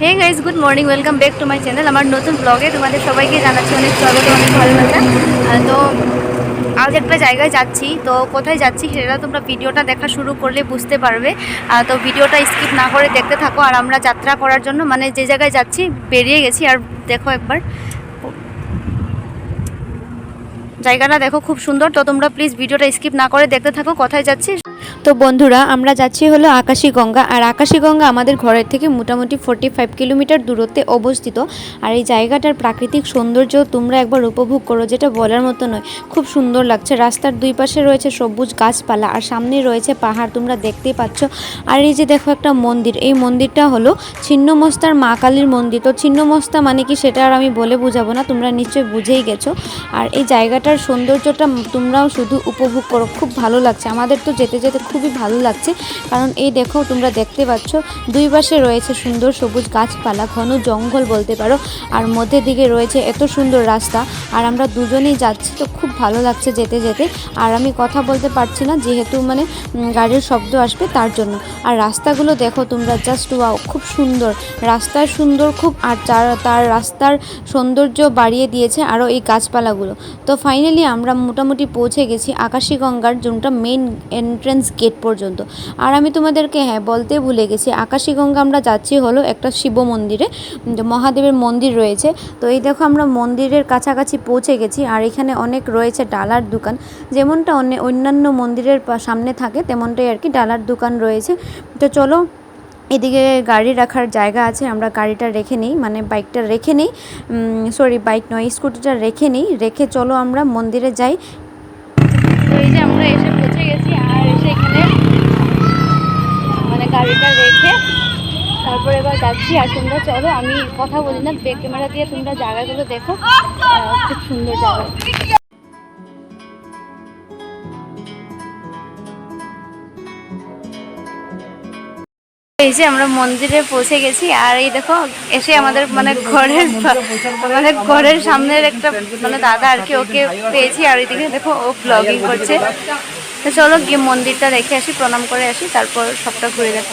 hey guys good morning welcome back to my channel আমার নতুন ব্লগে তোমাদের সবাইকে জানাচ্ছি অনেক স্বাগত অনেক ভালোবাসা আহ, তো আজ একটা জায়গায় যাচ্ছি। তো কোথায় যাচ্ছি সেটা তোমরা ভিডিওটা দেখা শুরু করলে বুঝতে পারবে। তো ভিডিওটা স্কিপ না করে দেখতে থাকো। আর আমরা যাত্রা করার জন্য মানে যে জায়গায় যাচ্ছি, বেরিয়ে গেছি। আর দেখো একবার। জায়গাটা দেখো খুব সুন্দর। তো তোমরা প্লিজ ভিডিওটা স্কিপ না করে দেখতে থাকো। কোথায় যাচ্ছি? তো বন্ধুরা, আমরা যাচ্ছি হলো আকাশী গঙ্গা আর আকাশী গঙ্গা আমাদের ঘরের থেকে মোটামুটি ফোর্টি ফাইভ কিলোমিটার দূরত্বে অবস্থিত। আর এই জায়গাটার প্রাকৃতিক সৌন্দর্য তোমরা একবার উপভোগ করো, যেটা বলার মতো নয়। খুব সুন্দর লাগছে। রাস্তার দুই পাশে রয়েছে সবুজ গাছপালা, আর সামনে রয়েছে পাহাড়, তোমরা দেখতেই পাচ্ছ। আর এই যে দেখো একটা মন্দির, এই মন্দিরটা হলো ছিন্নমস্তার মা কালীর মন্দির। তো ছিন্নমস্তা মানে কি সেটা আর আমি বলে বোঝাবো না, তোমরা নিশ্চয়ই বুঝেই গেছো। আর এই জায়গাটার সৌন্দর্যটা তোমরাও শুধু উপভোগ করো, খুব ভালো লাগছে। আমাদের তো যেতে যেতে খুবই ভালো লাগছে। কারণ এই দেখো, তোমরা দেখতে পাচ্ছ, দুই পাশে রয়েছে সুন্দর সবুজ গাছপালা, ঘন জঙ্গল বলতে পারো, আর মধ্যে দিকে রয়েছে এত সুন্দর রাস্তা। আর আমরা দুজনেই যাচ্ছি, তো খুব ভালো লাগছে যেতে যেতে। আর আমি কথা বলতে পারছি না, যেহেতু মানে গাড়ির শব্দ আসবে তার জন্য। আর রাস্তাগুলো দেখো, তোমরা জাস্ট ওয়াও খুব সুন্দর। রাস্তা সুন্দর খুব, আর তার- তার রাস্তার সৌন্দর্য বাড়িয়ে দিয়েছে আরও এই গাছপালাগুলো। তো ফাইনালি আমরা মোটামুটি পৌঁছে গেছি, আকাশী গঙ্গার যোনটা মেন এন্ট্রেন্স গেট পর্যন্ত। আর আমি তোমাদেরকে হ্যাঁ বলতে ভুলে গেছি আকাশী গঙ্গা আমরা যাচ্ছি হলো একটা শিব মন্দিরে মহাদেবের মন্দির রয়েছে। তো এই দেখো আমরা মন্দিরের কাছাকাছি পৌঁছে গেছি, আর এখানে অনেক রয়েছে ডালার দোকান। যেমনটা অন্য- অন্যান্য মন্দিরের সামনে থাকে, তেমনটাই আর কি ডালার দোকান রয়েছে। তো চলো, এদিকে গাড়ি রাখার জায়গা আছে, আমরা গাড়িটা রেখে নিই মানে বাইকটা রেখে নিই। সরি বাইক নয়, স্কুটিটা রেখে নিই। রেখে চলো আমরা মন্দিরে যাই। এই আমরা এসে পৌঁছে গেছি আর এসে এখানে মানে গাড়িটা রেখে তারপরে এবার যাচ্ছি। আর তোমরা চলো, আমি কথা বলি না ব্যাক ক্যামেরা দিয়ে তোমরা জায়গাগুলো দেখো। খুব সুন্দর জায়গা। এই যে আমরা মন্দিরে পৌঁছে গেছি, আর এই দেখো, এসে আমাদের মানে ঘরের মানে ঘরের সামনের একটা মানে দাদা আর কি ওকে পেয়েছি, আর এদিকে দেখো ও ব্লগিং করছে। তো চলো গিয়ে মন্দিরটা দেখে আসি, প্রণাম করে আসি, তারপর সবটা ঘুরে দেখো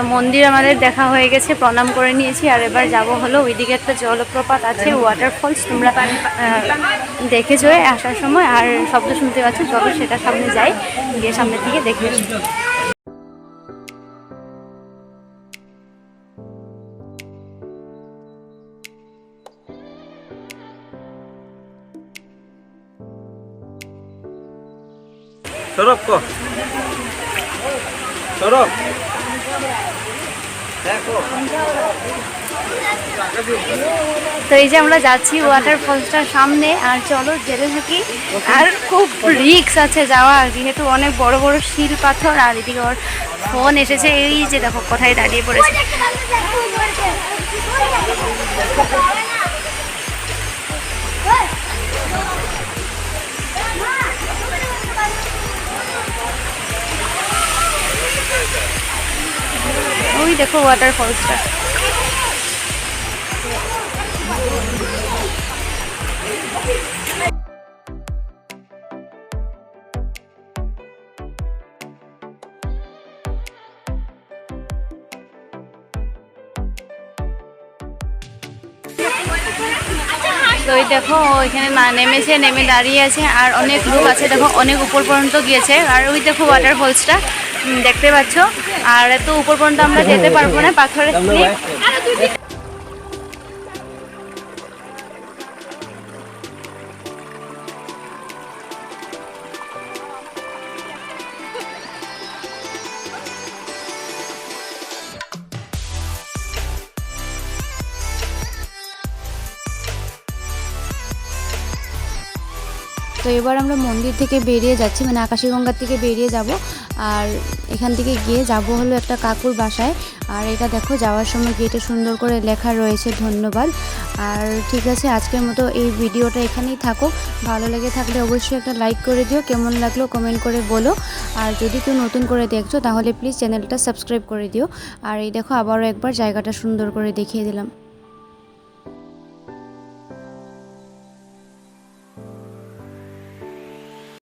তো মন্দির আমাদের দেখা হয়ে গেছে, প্রণাম করে নিয়েছি, আর এবার যাব হলো ওইদিকে একটা জলপ্রপাত আছে ওয়াটারফলস তোমরা দেখে দেখেছ আসার সময়, আর শব্দ শুনতে পাচ্ছ, চলো সেটা সামনে যাই, গিয়ে সামনে থেকে দেখে। সৌরভ, কো তো এই যে আমরা যাচ্ছি ওয়াটার ফলসটার সামনে, আর চলো যেতে থাকি আর খুব রিক্স আছে যাওয়া যেহেতু অনেক বড় বড় শিল পাথর, আর এদিকে ওর ফোন এসেছে। এই যে দেখো, কোথায় দাঁড়িয়ে পড়েছে। দেখো ওয়াটার ফলসটা তো এই দেখো, এখানে নেমেছে, নেমে দাঁড়িয়ে আছে, আর অনেক লোক আছে, দেখো, অনেক উপর পর্যন্ত গিয়েছে। আর ওই দেখো ওয়াটার ফলসটা দেখতে পাচ্ছ। আর এত উপর পর্যন্ত আমরা যেতে পারব না, পাথরের তো এবার আমরা মন্দির থেকে বেরিয়ে যাচ্ছি মানে আকাশীগঙ্গার থেকে বেরিয়ে যাব। আর এখান থেকে গিয়ে যাব হলো একটা কাকুর বাসায়। আর এটা দেখো, যাওয়ার সময় গেটে সুন্দর করে লেখা রয়েছে, ধন্যবাদ। আর ঠিক আছে, আজকের মতো এই ভিডিওটা এখানেই থাকো। ভালো লেগে থাকলে অবশ্যই একটা লাইক করে দিও, কেমন লাগল কমেন্ট করে বলো। আর যদি কেউ নতুন করে দেখছ, তাহলে প্লিজ চ্যানেলটা সাবস্ক্রাইব করে দিও। আর এই দেখো, আবারও একবার জায়গাটা সুন্দর করে দেখিয়ে দিলাম।